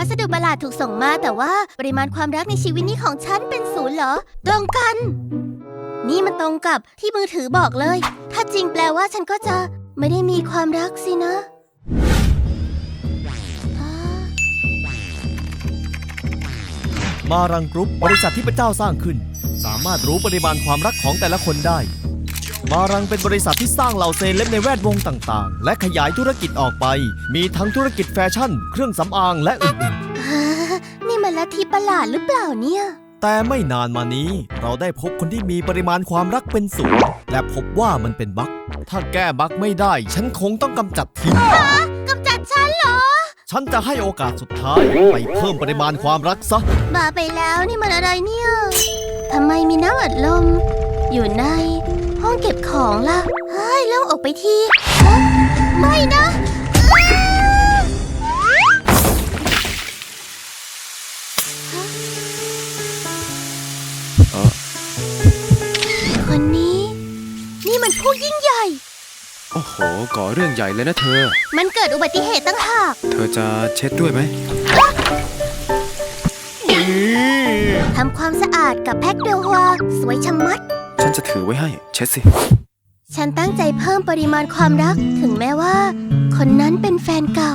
พัสดุประหลาดถูกส่งมาแต่ว่าปริมาณความรักในชีวิตนี้ของฉันเป็นศูนย์เหรอ ตรงกัน นี่มันตรงกับที่มือถือบอกเลย ถ้าจริงแปลว่าฉันก็จะไม่ได้มีความรักสินะมารังกรุ๊ปบริษัทที่พระเจ้าสร้างขึ้น สามารถรู้ปริมาณความรักของแต่ละคนได้ มารังเป็นบริษัทที่สร้างเหล่าเซเลบในแวดวงต่างๆ และขยายธุรกิจออกไป มีทั้งธุรกิจแฟชั่น เครื่องสำอางและอื่นอ่านี่มันลัทธิประหลาดหรือเปล่าเนี่ยๆแต่ไม่นานมานี้เราได้พบคนที่มีปริมาณความรักเป็นศูนย์และพบว่ามันเป็นบั๊กถ้าแก้บั๊กไม่ได้ ฉันคงต้องกำจัดทิ้งกำจัดฉันเหรอ ฉันจะให้โอกาสสุดท้ายไปเพิ่มปริมาณความรักซะบ้าไปแล้วนี่มันอะไรเนี่ยทำไมมีน้ำอัดลม อยู่ใน ห้องเก็บของล่ะ เฮ้ยเล่าออกไปทีฮะไม่นะอ้าคนนี้ นี่มันผู้ยิ่งใหญ่ โอ้โห ก่อเรื่องใหญ่เลยนะเธอ มันเกิดอุบัติเหตุตั้งหาก เธอจะเช็ดด้วยไหมทำความสะอาดกับแพ็คเดลวาสวยชะมัด ฉันจะถือไว้ให้ เช็ดสิ ฉันตั้งใจเพิ่มปริมาณความรัก ถึงแม้ว่า คนนั้นเป็นแฟนเก่า